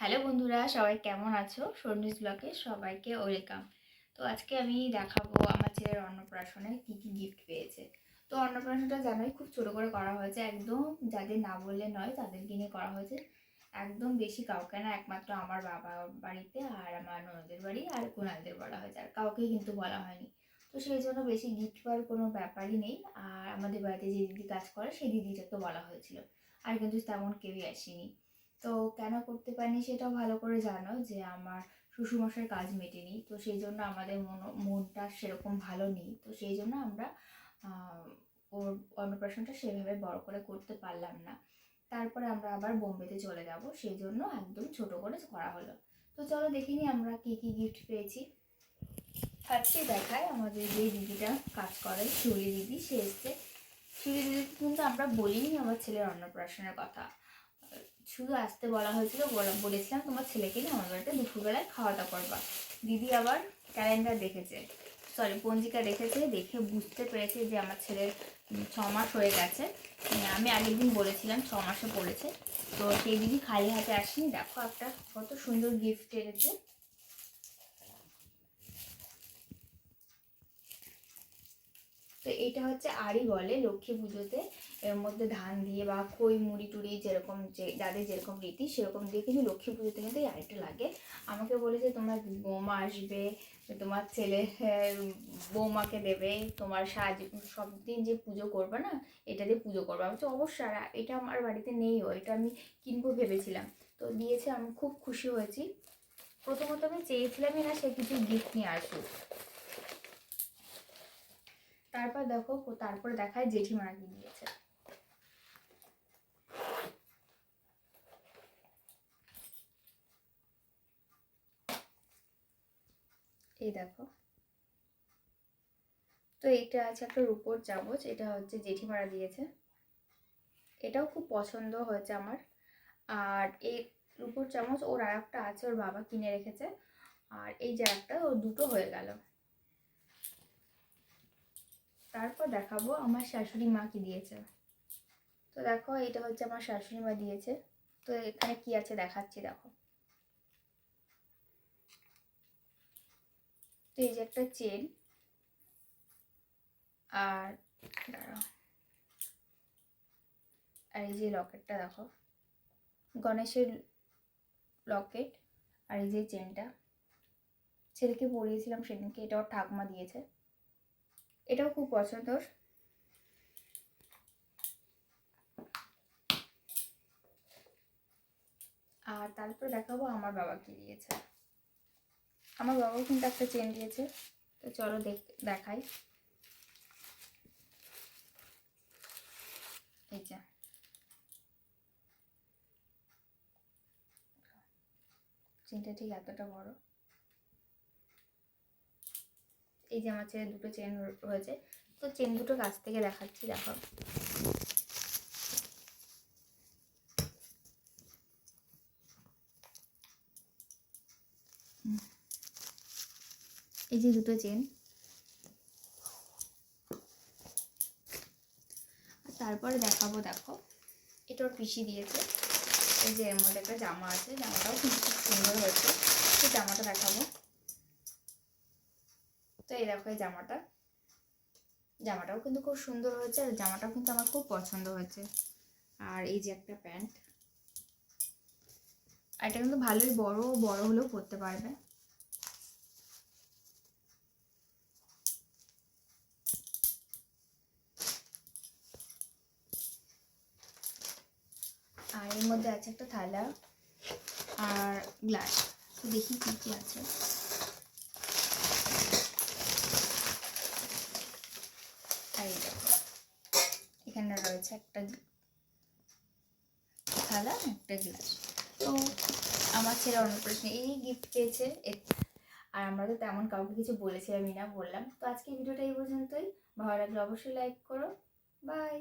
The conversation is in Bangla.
হ্যালো বন্ধুরা, সবাই কেমন আছো? সন্নিস ব্লকে সবাইকে ওয়েলকাম। তো আজকে আমি দেখাবো আমার ছেলের অন্নপ্রাশনে কী কী গিফট পেয়েছে। তো অন্নপ্রাশনটা জানোই খুব ছোটো করে করা হয়েছে, একদম যাদের না বললে নয়, তাদেরকে নিয়ে করা হয়েছে। একদম বেশি কাউকে না, একমাত্র আমার বাবা বাড়িতে আর আমার ননদের বাড়ি আর কোনালদের বলা হয়েছে, আর কাউকেই কিন্তু বলা হয়নি। তো সেই জন্য বেশি গিফট পাওয়ার কোনো ব্যাপারই নেই, আর আমাদের বাড়িতে যে দিদি কাজ করে, সেই দিদিটাকে বলা হয়েছিল। আর কিন্তু তেমন কেউই আসেনি। তো কেন করতে পারিনি সেটাও ভালো করে জানো যে আমার শ্বশুরমশাইয়ের কাজ মেটেনি। তো সেই জন্য আমাদের মন, মনটা সেরকম ভালো নেই। তো সেই জন্য আমরা ওর অন্নপ্রাশনটা সেভাবে বড় করে করতে পারলাম না। তারপরে আমরা আবার বোম্বেতে চলে যাব। সেই জন্য একদম ছোট করে করা হলো। তো চলো দেখিনি আমরা কি কি গিফট পেয়েছি। ফার্স্টে দেখায় আমাদের যে দিদিটা কাজ করে, শিউলি দিদি। সে এসছে। শিউলি দিদি কিন্তু আমরা বলিনি আমার ছেলের অন্নপ্রাশনের কথা। শুধু আসতে বলা হয়েছিল, বলা- বলেছিলাম তোমার ছেলেকে নিয়ে আমার বাড়িতে দুপুরবেলায় খাওয়া দাওয়া করবা। দিদি আবার ক্যালেন্ডার দেখেছে। সরি পঞ্জিকা দেখেছে, দেখে বুঝতে পেরেছে যে আমার ছেলের ছ মাস হয়ে গেছে। আমি আগের দিন বলেছিলাম ছ মাসে পড়েছে। তো সেই দিদি খালি হাতে আসেনি। দেখো একটা কত সুন্দর গিফট এনেছে। তো এটা হচ্ছে আড়ি বলে লক্ষ্মী পুজোতে, এর মধ্যে ধান দিয়ে বা খই, মুড়ি টুড়ি যেরকম যে, যাদের যেরকম রীতি সেরকম দিয়ে কিন্তু লক্ষ্মী পুজোতে কিন্তু এই আড়িটা লাগে। আমাকে বলেছে তোমার বৌমা আসবে, তোমার ছেলে বৌমাকে দেবে, তোমার সাজ, সব দিন যে পুজো করবে না, এটা দিয়ে পুজো করবে। আমি অবশ্যই, আর এটা আমার বাড়িতে নেইও এটা আমি কিনবো ভেবেছিলাম। তো দিয়েছে, আমি খুব খুশি হয়েছি। প্রথমত আমি চেয়েছিলামই না সে কিছু গিফট নিয়ে আসুক। তারপর দেখো, তারপরে দেখায় জেঠিমারা কি দিয়েছে এই দেখো। তো এটা আছে একটা রূপোর চামচ, এটা হচ্ছে জেঠিমারা দিয়েছে। এটাও খুব পছন্দ হয়েছে আমার। আর এই রূপোর চামচ, ওর আর একটা আছে, ওর বাবা কিনে রেখেছে। আর এই যে একটা, ও দুটো হয়ে গেল। তারপর দেখাবো আমার শাশুড়ি মা কি দিয়েছে। তো দেখো এটা হচ্ছে আমার শাশুড়ি মা দিয়েছে। তো এখানে কি আছে দেখাচ্ছি, দেখো। তো এই যে একটা চেন আর আর এই যে লকেটটা দেখো। গণেশের লকেট আর এই যে চেনটা ছেলেকে পরিয়েছিলাম সেদিনকে, এটা ওর ঠাকুমা দিয়েছে। এটাও খুব পছন্দর। আর তারপর দেখাবো আমার বাবা কি দিয়েছে। আমার বাবাও কিন্তু একটা চেন দিয়েছে, তো চলো দেখ, দেখাই। এই যে। চেনটা ঠিক এতটা বড়। এই যে আমার ছেলে দুটো চেন রয়েছে, তো চেন দুটো কাছ থেকে দেখাচ্ছি, দেখো। এই যে দুটো চেন তারপরে দেখাবো, দেখো, এটা ওর পিসি দিয়েছে। এই যে এর মধ্যে একটা জামা আছে, জামাটাও খুব সুন্দর হয়েছে। তো জামাটা দেখাবো। তো এই দেখো এই জামাটা। জামাটাও কিন্তু খুব সুন্দর হয়েছে আর জামাটাও কিন্তু আমার খুব পছন্দ হয়েছে। আর এই যে একটা প্যান্ট। আর এটা কিন্তু ভালোই বড় বড় হলেও পরতে পারবে। আর এর মধ্যে আছে একটা থালা আর গ্লাস। দেখি কি কি আছে। আর এই দেখো। এখানে রয়েছে একটা থালা একটা গ্লাস। তো আমার ছেলে অন্নপ্রাশনে এই গিফট পেয়েছে আর আমরা তো তেমন কাউকে কিছু বলেছিলামই না, বললাম। তো আজকে ভিডিওটা এই পর্যন্তই। ভালো লাগলে অবশ্যই লাইক করো। বাই